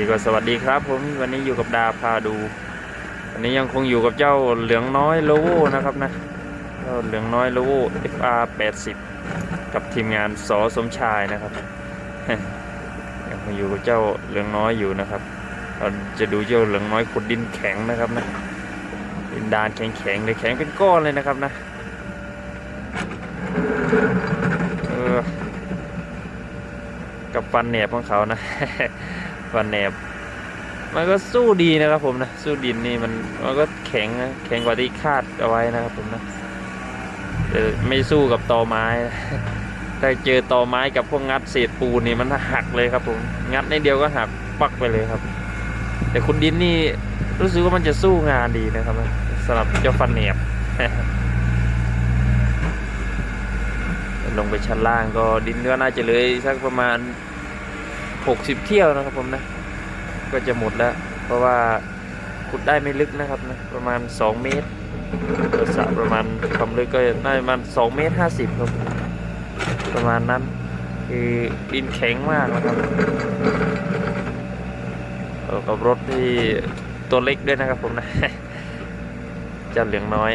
ก็สวัสดีครับ ผมวันนี้อยู่กับดาพาดู วันนี้ยังคงอยู่กับเจ้าเหลืองน้อยโลโวนะครับนะเจ้าเหลืองน้อยโลโว FR 80กับทีมงานสอสมชายนะครับยังคงอยู่กับเจ้าเหลืองน้อยอยู่นะครับเราจะดูเจ้าเหลืองน้อยขุดดินแข็งนะครับนะดินดานแข็งๆเลยแข็งเป็นก้อนเลยนะครับนะกับฟันแหนบของเขานะ ฟันแหนบมันก็สู้ดีนะครับผมนะสู้ดินนี่มันมันก็แข็งนะแข็งกว่าที่คาดเอาไว้นะครับผมนะแต่ไม่สู้กับตอไม้ถ้าเจอตอไม้กับพวกงัดเศษปูนนี่มันหักเลยครับผมงัดในเดียวก็หักปักไปเลยครับ แต่คุณดินนี่รู้สึกว่ามันจะสู้งานดีนะครับสำหรับเจ้าฟันแหนบลงไปชั้นล่างก็ดินก็น่าจะเลยสักประมาณ 60 เที่ยวนะครับผมนะ ก็จะหมดแล้ว เพราะว่าขุดได้ไม่ลึกนะครับนะประมาณ 2 เมตรสระประมาณความลึกก็น่าประมาณ2เมตร50ครับประมาณนั้น คือดินแข็งมากนะครับกับรถที่ตัวเล็กด้วยนะครับผมนะเจะเหลืองน้อย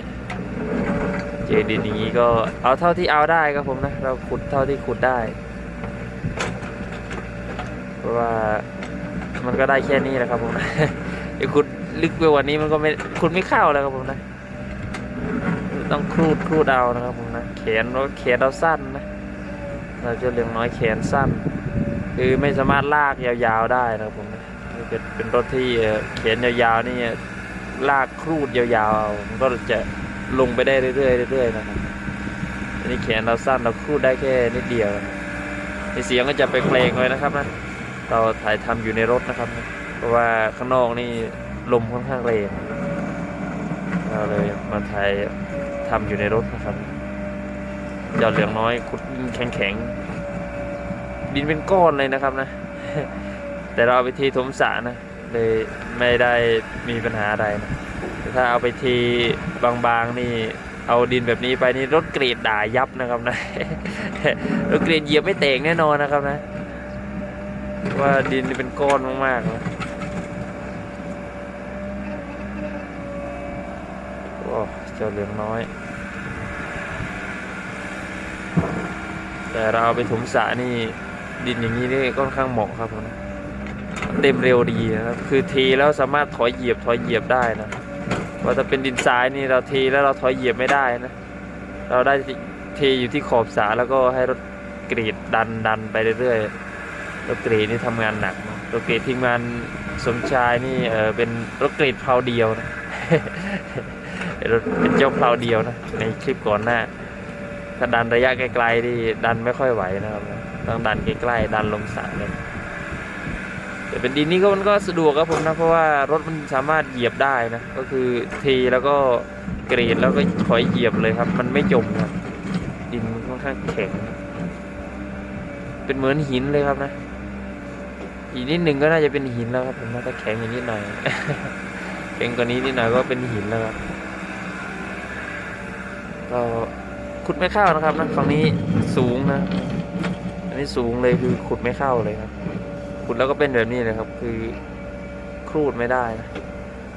เจดินอย่างนี้ก็เอาเท่าที่เอาได้ครับผมนะ เราขุดเท่าที่ขุดได้ เพราะว่ามันก็ได้แค่นี้แหละครับผมนะไอ้ขุดลึกไปกว่านี้มันก็ไม่ขุดไม่เข้าแล้วครับผมนะ ต้องครูดครูดเอานะครับผมนะแขนเราแขนเราสั้นนะเราจะเลี้ยงน้อยแขนสั้น คือไม่สามารถลากยาวๆได้นะครับผมนะเป็นเป็นรถที่เอ่อแขนยาวๆนี่ลากครูดยาวๆมันก็จะลงไปได้เรื่อยๆเรื่อยๆนะครับอันนี้แขนเราสั้นเราคูดได้แค่นิดเดียวนะครับในเสียงก็จะไปเกรงเลยนะครับนะ เราถ่ายทำอยู่ในรถนะครับ เพราะว่าข้างนอกนี่ลมค่อนข้างแรงเราเลยมาถ่ายทำอยู่ในรถนะครับเจ้าเหลืองน้อยขุดแข็งๆดินเป็นก้อนเลยนะครับนะ แต่เราเอาไปทีถมสระนะเลยไม่ได้มีปัญหาอะไรนะถ้าเอาไปทีบางๆนี่เอาดินแบบนี้ไปนี่รถเกรดด่ายับนะครับนะรถเกรดเหยียบไม่แตกแน่นอนนะครับนะ ว่าดินนี่เป็นก้อนมากๆนะโอ้เจ้าเหลืองน้อย แต่เราไปถมสระนี่ ดินอย่างนี้นี่ค่อนข้างเหมาะครับผมนะเต็มเร็วดีนะครับ คือทีแล้วสามารถถอยเหยียบถอยเหยียบได้นะว่าถ้าเป็นดินทรายนี่เราเทแล้วเราถอยเหยียบไม่ได้นะ เราได้เทอยู่ที่ขอบสาแล้วก็ให้รถกรีดดันดันไปเรื่อยๆ รถกรีดนี่ทำงานหนักนะรถกรีดทีมงานสมชายนี่เออเป็นรถกรีดเพลาเดียวนะรถเป็นเจ้าเพลาเดียวนะในคลิปก่อนหน้าถ้าดันระยะไกลๆนี่ดันไม่ค่อยไหวนะครับต้องดันใกล้ๆดันลงสระเลยแต่เป็นดินนี่ก็มันก็สะดวกครับผมนะเพราะว่ารถมันสามารถเหยียบได้นะ ก็คือทีแล้วก็กรีดแล้วก็ถอยเหยียบเลยครับ มันไม่จมครับดินมันค่อนข้างแข็ง เป็นเหมือนหินเลยครับนะ อีกนิดหนึ่งก็น่าจะเป็นหินแล้วครับผมนะถ้าแข็งอีกนิดหน่อยแข็งกว่านี้นิดหน่อยก็เป็นหินแล้วครับก็ขุดไม่เข้านะครับนะฝั่งนี้สูงนะ อันนี้สูงเลยคือขุดไม่เข้าเลยครับ ขุดแล้วก็เป็นแบบนี้เลยครับ คือครูดไม่ได้นะ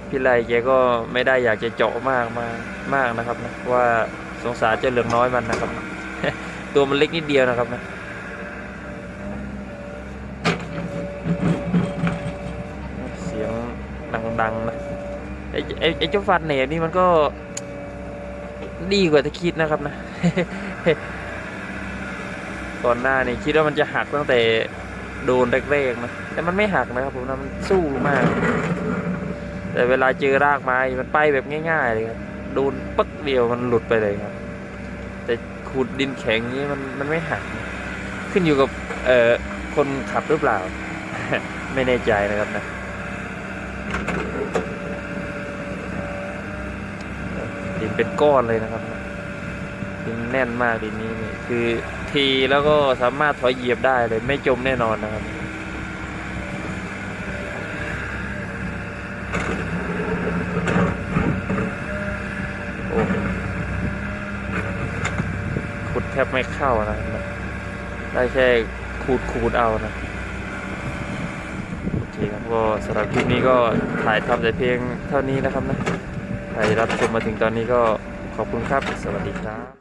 พี่ไรแกก็ไม่ได้อยากจะเจาะมากมากมากนะครับนะว่าสงสารเจ้าเหลืองน้อยมันนะครับ ตัวมันเล็กนิดเดียวนะครับนะเสียง ดังๆนะไอ้ไอ้ไอ้เจ้าฟันเหนบนี่มันก็ ดีกว่าที่คิดนะครับนะก่อนหน้านี่คิดว่ามันจะหักตั้งแต่โดนแรกๆนะแต่มันไม่หักนะครับผมนะมันสู้มาก แต่เวลาเจอรากไม้มันไปแบบง่ายๆเลยครับโดนปึ๊กเดียวมันหลุดไปเลยครับ แต่ขูดดินแข็งนี้มันมันไม่หัก ขึ้นอยู่กับเอ่อคนขับหรือเปล่า ไม่แน่ใจนะครับนะ ดินเป็นก้อนเลยนะครับ ดินแน่นมากดินนี้นี่คือทีแล้วก็สามารถถอยเหยียบได้เลย ไม่จมแน่นอนนะครับโอ้ขุดแทบไม่เข้านะได้แค่ขูดขูดเอานะครับ ก็สำหรับคลิปนี้ก็ถ่ายทำแต่เพียงเท่านี้นะครับนะใครรับชมมาถึงตอนนี้ก็ขอบคุณครับ สวัสดีครับ